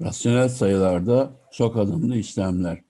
Rasyonel sayılarda çok adımlı işlemler.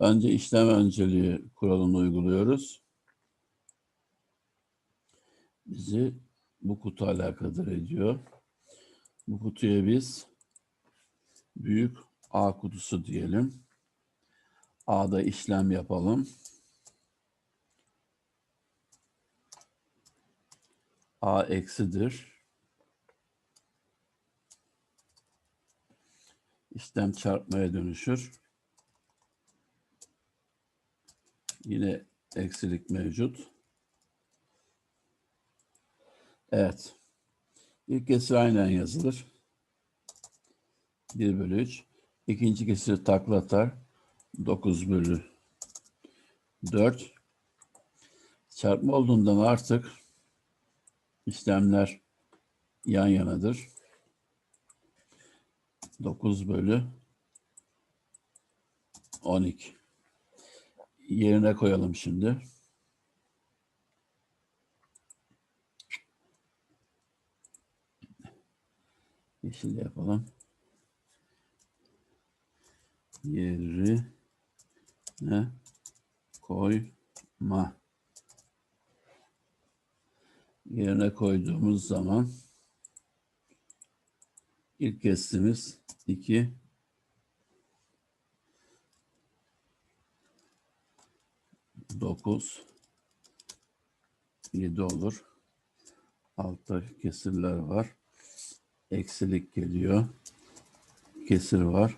Önce işlem önceliği kuralını uyguluyoruz. Bizi bu kutu alakadar ediyor. Bu kutuya biz büyük A kutusu diyelim. A'da işlem yapalım. A eksidir. İşlem çarpmaya dönüşür. Yine eksilik mevcut. Evet. İlk kesir aynen yazılır. 1 bölü 3. İkinci kesiri takla atar. 9 bölü 4. Çarpma olduğundan artık işlemler yan yanadır. 9 bölü 12. Yerine koyalım şimdi. Yeşil yapalım. Yerine koyma. Yerine koyduğumuz zaman ilk kestimiz 2 9 7 olur. Altta kesirler var. Eksilik geliyor. Kesir var.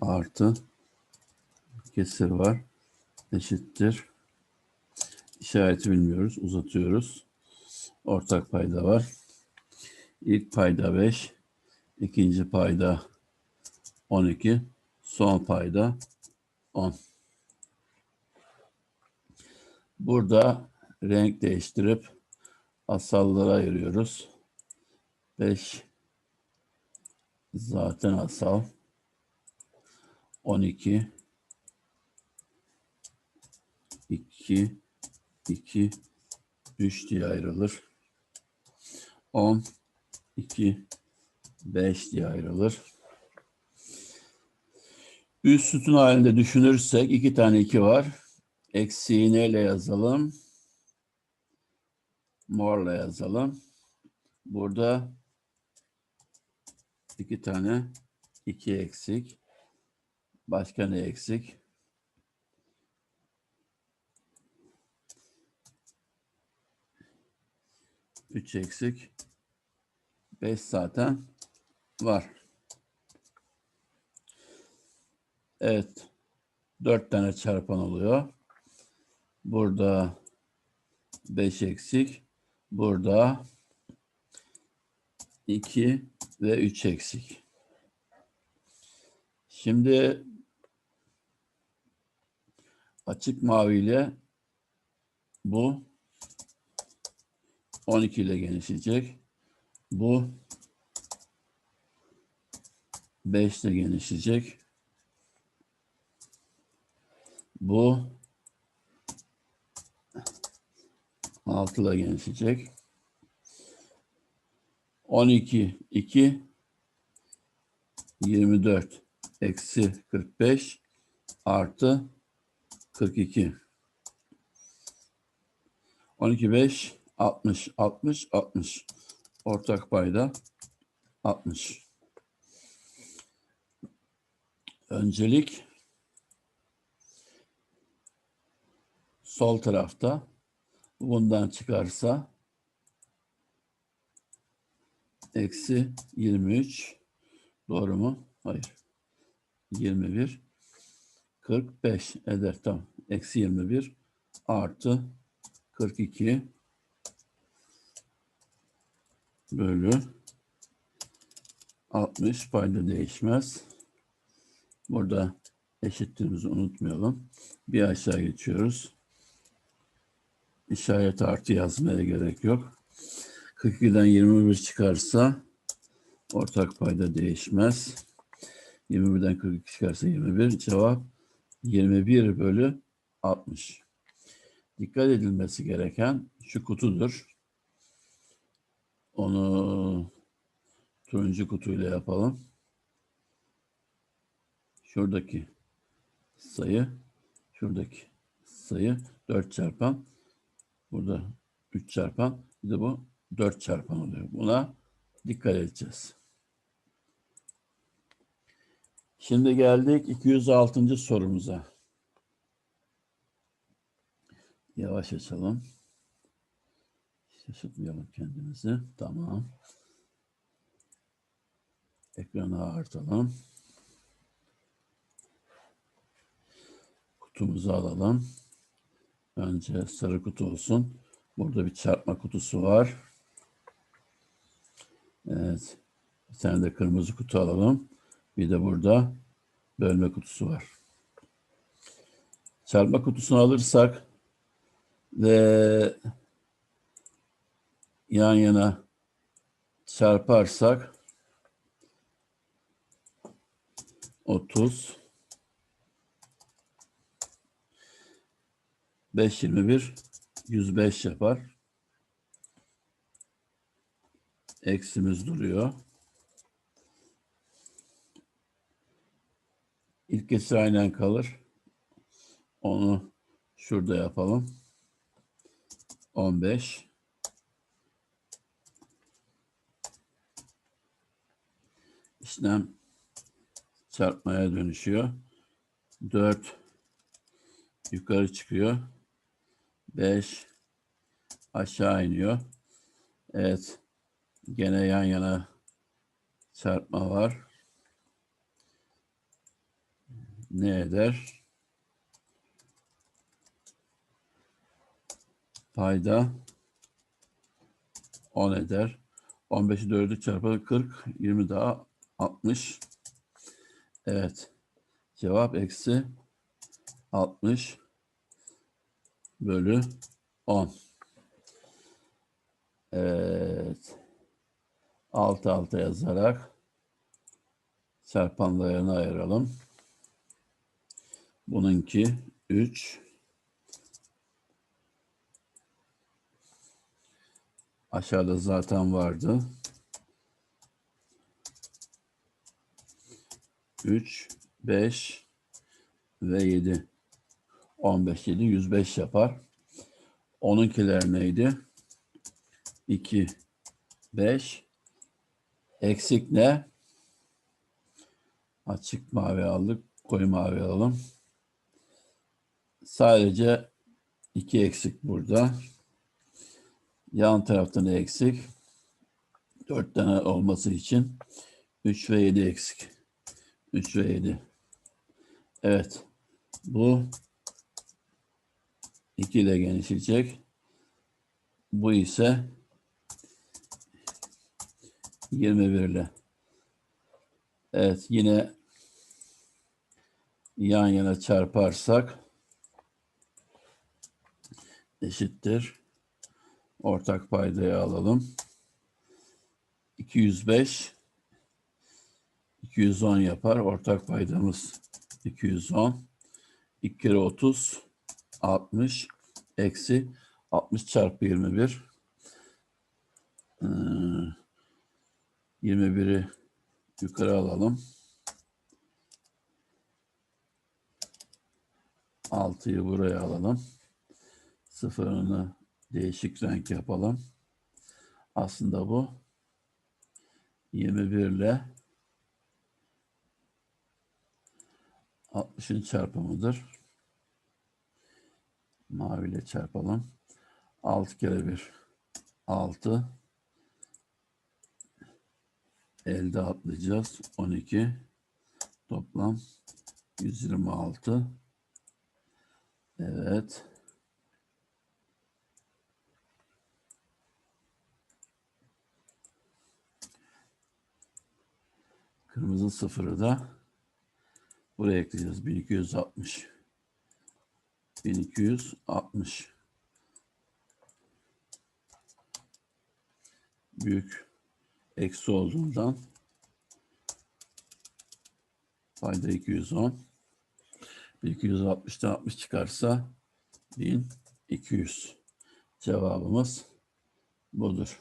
Artı kesir var. Eşittir. İşareti bilmiyoruz. Uzatıyoruz. Ortak payda var. İlk payda 5. ikinci payda 12. Son payda 10. Burada renk değiştirip asallara ayırıyoruz. 5 zaten asal. 12 2 2 3 diye ayrılır. 10 2 5 diye ayrılır. Üst sütun halinde düşünürsek iki tane 2 var. Eksiği neyle yazalım? Morla yazalım. Burada iki tane iki eksik. Başka ne eksik? Üç eksik. Beş zaten var. Evet. Dört tane çarpan oluyor. Burada 5 eksik. Burada 2 ve 3 eksik. Şimdi açık mavi ile bu 12 ile genişleyecek. Bu 5 ile genişleyecek. Bu 6 ile genişleyecek. 12, 2, 24, eksi 45, artı 42. 12, 5, 60, 60, 60. Ortak payda 60. Öncelik sol tarafta bundan çıkarsa eksi 23 doğru mu? Hayır. 21 45 eder. Tamam. Eksi 21 artı 42 bölü 60 payda değişmez. Burada eşitliğimizi unutmayalım. Bir aşağı geçiyoruz. İşaret artı yazmaya gerek yok. 42'den 21 çıkarsa ortak payda değişmez. 21'den 42 çıkarsa 21. Cevap 21 bölü 60. Dikkat edilmesi gereken şu kutudur. Onu turuncu kutuyla yapalım. Şuradaki sayı şuradaki sayı 4 çarpan burada 3 çarpan bir de bu 4 çarpan oluyor. Buna dikkat edeceğiz. Şimdi geldik 206. sorumuza. Yavaş açalım. Şaşırtmayalım kendimizi. Tamam. Ekranı ağırtalım. Kutumuzu alalım. Önce sarı kutu olsun. Burada bir çarpma kutusu var. Evet. Bir tane de kırmızı kutu alalım. Bir de burada bölme kutusu var. Çarpma kutusunu alırsak ve yan yana çarparsak 30 5 21 105 yapar. Eksimiz duruyor. İlk kesir aynen kalır. Onu şurada yapalım. 15 işlem çarpmaya dönüşüyor. 4 yukarı çıkıyor. 5 aşağı iniyor. Evet. Gene yan yana çarpma var. Ne eder? Payda 10 eder. 15'i 4'ü çarpı 40, 20 daha 60. Evet. Cevap eksi 60 bölü 10. Evet. Alt alta yazarak çarpanlarını ayıralım. Bununki 3. Aşağıda zaten vardı. 3, 5 ve 7. 15, 7, 105 yapar. Onunkiler neydi? 2, 5. Eksik ne? Açık mavi aldık. Koyu mavi alalım. Sadece 2 eksik burada. Yan tarafta ne eksik? 4 tane olması için 3 ve 7 eksik. 3 ve 7. Evet. Bu 2 ile genişleyecek. Bu ise 21 ile. Evet yine yan yana çarparsak eşittir. Ortak paydayı alalım. 205 210 yapar. Ortak paydamız 210. 2 kere 30 60 eksi 60 çarpı 21 ee, 21'i yukarı alalım. 6'yı buraya alalım. Sıfırını değişik renk yapalım. Aslında bu 21 ile 60'ın çarpımıdır. Mavi ile çarpalım. 6 kere 1 6 elde atlayacağız. 12 toplam 126 Evet. Kırmızı sıfırı da buraya ekleyeceğiz. 1260. 1260. Büyük eksi olduğundan payda 210. 1260'dan 60 çıkarsa 1200. Cevabımız budur.